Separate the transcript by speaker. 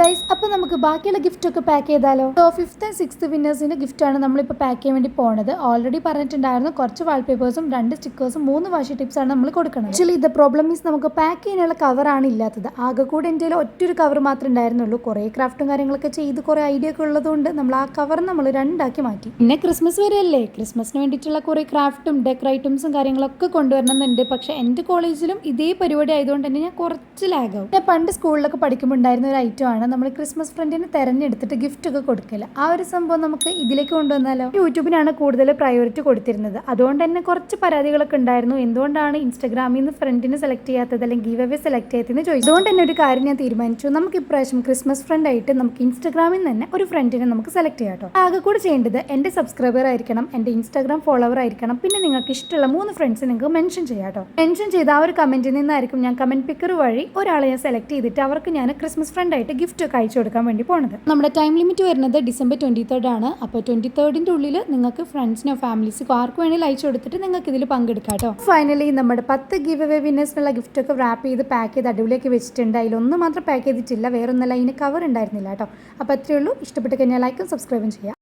Speaker 1: Guys അപ്പോൾ നമുക്ക് ബാക്കിയുള്ള ഗിഫ്റ്റ് ഒക്കെ പാക്ക് ചെയ്താലോ? സോ ഫിഫ്ത്ത് ആൻഡ് ഗിഫ്റ്റ് ആണ് നമ്മളിപ്പോൾ പാക്ക് ചെയ്യാൻ വേണ്ടി പോണത്. ഓൾറെഡി പറഞ്ഞിട്ടുണ്ടായിരുന്നു കുറച്ച് വാൾപേപ്പേഴ്സും രണ്ട് സ്റ്റിക്കേഴ്സും മൂന്ന് വാഷി ടിപ്സ് ആണ് നമ്മൾ കൊടുക്കുന്നത് ആക്ച്വലി ഇത് പ്രോബ്ലം മീൻസ് നമുക്ക് പാക്ക് ചെയ്യാനുള്ള കവറാണ് ഇല്ലാത്തത്. ആകെ കൂടെ കയ്യിൽ ഒറ്റൊരു കവർ മാത്രമേ ഉണ്ടായിരുന്നുള്ളൂ. കുറേ ക്രാഫ്റ്റും കാര്യങ്ങളൊക്കെ ചെയ്ത് കുറേ ഐഡിയ ഒക്കെ ഉള്ളതുകൊണ്ട് നമ്മൾ ആ കവർ നമ്മൾ രണ്ടാക്കി മാറ്റി. പിന്നെ ക്രിസ്മസ് വരെയല്ലേ? ക്രിസ്മസിന് വേണ്ടിയിട്ടുള്ള കുറേ ക്രാഫ്റ്റും ഡെക്കർ ഐറ്റംസും കാര്യങ്ങളൊക്കെ കൊണ്ടുവരണമെന്നുണ്ട്. പക്ഷെ എന്റെ കോളേജിലും ഇതേ പരിപാടി ആയതുകൊണ്ട് തന്നെ ഞാൻ കുറച്ച് ലാഗാവും ഞാൻ പണ്ട് സ്കൂളിലൊക്കെ പഠിക്കുമ്പോൾ ഉണ്ടായിരുന്ന ഒരു ആണ് നമ്മൾ ക്രിസ്മസ് ഫ്രണ്ടിനെ തെരഞ്ഞെടുത്തിട്ട് ഗിഫ്റ്റ് ഒക്കെ കൊടുക്കില്ല ആ ഒരു സംഭവം നമുക്ക് ഇതിലേക്ക് കൊണ്ടുവന്നാലോ? യൂട്യൂബിനാണ് കൂടുതൽ പ്രയോറിറ്റി കൊടുത്തിരുന്നത്. അതുകൊണ്ട് തന്നെ കുറച്ച് പരാതികളൊക്കെ ഉണ്ടായിരുന്നു. എന്തുകൊണ്ടാണ് ഇൻസ്റ്റാഗ്രാമിൽ നിന്ന് ഫ്രണ്ടിനെ സെലക്ട് ചെയ്യാത്തത്? അല്ലെങ്കിൽ ഗീവ് അവേ സെലക്ട് ചെയ്യാത്തതെന്ന് ചോദിച്ചു. അതുകൊണ്ട് തന്നെ ഒരു കാര്യം ഞാൻ തീരുമാനിച്ചു. നമുക്ക് ഇപ്രാവശ്യം ക്രിസ്മസ് ഫ്രണ്ട് ആയിട്ട് നമുക്ക് ഇൻസ്റ്റാഗ്രാമിൽ തന്നെ ഒരു ഫ്രണ്ടിനെ നമുക്ക് സെലക്ട് ചെയ്യാം കേട്ടോ. ആകെ കൂടെ ചെയ്യേണ്ടത് എന്റെ സബ്സ്ക്രൈബർ ആയിരിക്കണം എന്റെ ഇൻസ്റ്റാഗ്രാം ഫോളോവർ ആയിരിക്കണം. പിന്നെ നിങ്ങൾക്ക് ഇഷ്ടമുള്ള മൂന്ന് ഫ്രണ്ട്സ് നിങ്ങൾക്ക് മെൻഷൻ ചെയ്യാം മെൻഷൻ ചെയ്ത ആ ഒരു കമന്റിൽ നിന്നായിരിക്കും ഞാൻ കമന്റ് പിക്കർ വഴി ഒരാളെ ഞാൻ സെലക്ട് ചെയ്തിട്ട് അവർക്ക് ഞാൻ ക്രിസ്മസ് ഫ്രണ്ട് ആയിട്ട് ഗിഫ്റ്റ് ഒക്കെ അയച്ചു കൊടുക്കാൻ വേണ്ടി പോണത്. നമ്മുടെ ടൈം ലിമിറ്റ് വരുന്നത് ഡിസംബർ ട്വന്റി തേർഡ് ആണ് അപ്പോൾ ട്വന്റി തേർഡിന്റെ ഉള്ളിൽ നിങ്ങൾക്ക് ഫ്രണ്ട്സിനോ ഫാമിലീസിനോ ആർക്ക് വേണമെങ്കിലും അയച്ചു കൊടുത്തിട്ട് നിങ്ങൾക്ക് ഇതിൽ പങ്കെടുക്കാം കേട്ടോ. ഫൈനലി നമ്മുടെ പത്ത് ഗിവ് അവേ വിന്നേഴ്സിനുള്ള ഗിഫ്റ്റ് ഒക്കെ റാപ്പ് ചെയ്ത് പാക്ക് ചെയ്ത് അടിപൊളിയാക്കി വെച്ചിട്ടുണ്ട്. അതിലൊന്നും മാത്രം പാക്ക് ചെയ്തിട്ടില്ല. വേറൊന്നല്ല അതിന് കവർ ഉണ്ടായിരുന്നില്ല കേട്ടോ. അപ്പോൾ അത്രയേ ഉള്ളൂ. ഇഷ്ടപ്പെട്ട് കഴിഞ്ഞാൽ ലൈക്കും സബ്സ്ക്രൈബും ചെയ്യാം.